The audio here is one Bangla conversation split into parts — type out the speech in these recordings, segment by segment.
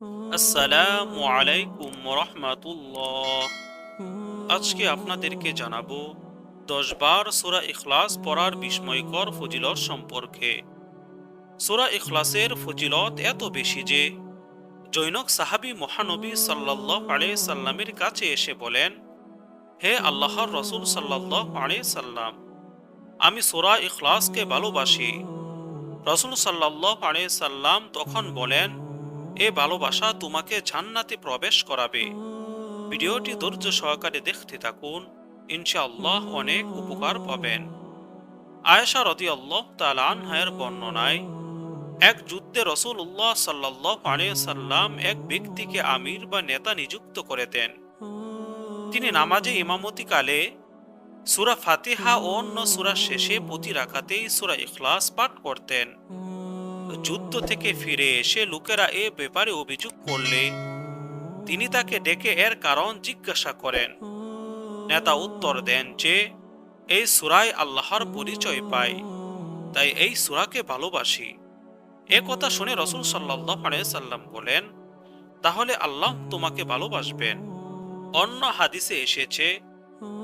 আসসালামু আলাইকুম রহমাতুল্লাহ। আজকে আপনাদেরকে জানাব দশ বার সুরা ইখলাস পড়ার বিস্ময়কর ফজিলত সম্পর্কে। সুরা ইখলাসের ফজিলত এত বেশি যে, জৈনক সাহাবি মহানবী সাল্লাহ আলাই সাল্লামের কাছে এসে বলেন, হে আল্লাহর রসুল সাল্লাহ আলাই সাল্লাম, আমি সুরা ইখলাসকে ভালোবাসি। রসুল সাল্লাহ আলাই সাল্লাম তখন বলেন এ ভালোবাসা তোমাকে জান্নাতে প্রবেশ করাবে। ভিডিওটি ধৈর্য সহকারে দেখতে থাকুন, ইনশাআল্লাহ অনেক উপকার পাবেন। আয়েশা রদি আল্লাহ তালানহায়ের বর্ণনায়, এক যুদ্ধে রসুল উল্লাহ সাল্লাহ সাল্লাম এক ব্যক্তিকে আমির বা নেতা নিযুক্ত করে দেন তিনি নামাজে ইমামতিকালে সুরা ফাতিহা ও অন্য সুরা শেষে প্রতি রাখাতেই সুরা ইখলাস পাঠ করতেন। যুদ্ধ থেকে ফিরে এসে লোকেরা এ ব্যাপারে অভিযোগ করলে তিনি তাকে ডেকে এর কারণ জিজ্ঞাসা করেন। নেতা উত্তর দেন যে, এই সুরায় আল্লাহর পরিচয় পাই তাই এই সুরাকে ভালোবাসি। এ কথা শুনে রসুল সাল্লাহ সাল্লাম বলেন, তাহলে আল্লাহ তোমাকে ভালোবাসবেন। অন্য হাদিসে এসেছে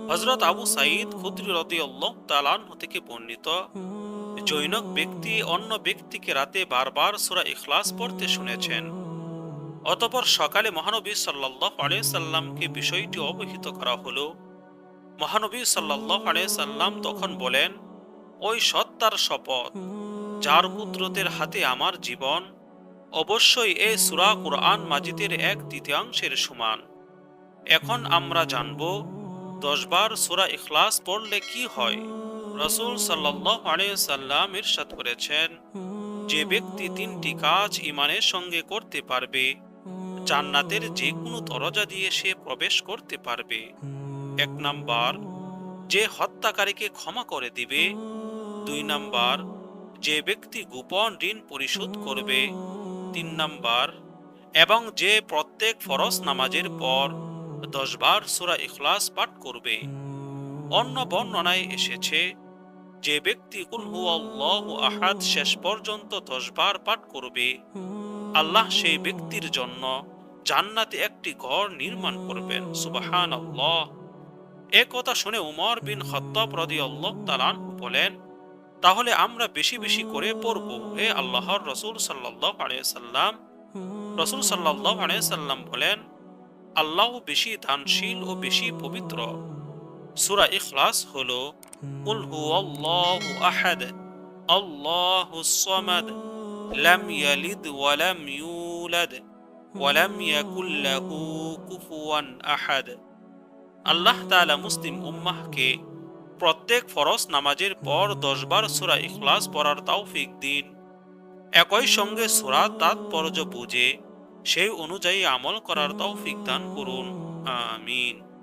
হজরত আবু সাইদ খুদ্রি রদি আল্লাহ তালান থেকে বর্ণিত জৈনক ব্যক্তি অন্য ব্যক্তিকে রাতে বারবার সুরা ইখলাস পড়তে শুনেছেন। অতপর সকালে মহানবী সাল্লাহ সাল্লামকে বিষয়টি অবহিত করা হলো। মহানবী সাল্লাহ সাল্লাম তখন বলেন, ওই সত্তার শপথ, যার কুদরতের হাতে আমার জীবন, অবশ্যই এ সুরা কুরআন মাজিদের এক তৃতীয়াংশের সমান। এখন আমরা জানব দশবার সুরা ইখলাস পড়লে কি হয়? রসুল সাল্লাহ সাল্লাম ইরশাদ করেছেন, যে ব্যক্তি তিনটি কাজ ইমানের সঙ্গে করতে পারবে, জান্নাতের যে কোনো দরজা দিয়ে সে প্রবেশ করতে পারবে। এক নাম্বার, যে হত্যাকারীকে ক্ষমা করে দিবে। দুই নাম্বার, যে ব্যক্তি গোপন ঋণ পরিশোধ করবে। তিন নাম্বার, এবং যে প্রত্যেক ফরজ নামাজের পর দশবার সুরা ইখলাস পাঠ করবে। অন্য বর্ণনায় এসেছে, যে ব্যক্তি কুলহু আল্লাহ আহাদ শেষ পর্যন্ত দশবার পাঠ করবে, আল্লাহ সেই ব্যক্তির জন্য জান্নাতে একটি ঘর নির্মাণ করবেন। সুবাহান আল্লাহ এ কথা শুনে উমর বিন খত্তাব রদি আল্লাহ তালান বলেন, তাহলে আমরা বেশি বেশি করে পড়ব হে আল্লাহর রসুল সাল্লাহ আলিয়াল্লাম রসুল সাল্লাহ আলিয়াল্লাম বলেন আল্লাহ বেশি দানশীল ও বেশি পবিত্র। সুরা ইখলাস হল কুফুয়ান আল্লাহ মুসলিম উম্মাহকে প্রত্যেক ফরজ নামাজের পর দশবার সুরা ইখলাস পড়ার তৌফিক দিন। একই সঙ্গে সুরা তাৎপর্য বুঝে সেই অনুযায়ী আমল করার তৌফিক দান করুন। আমিন।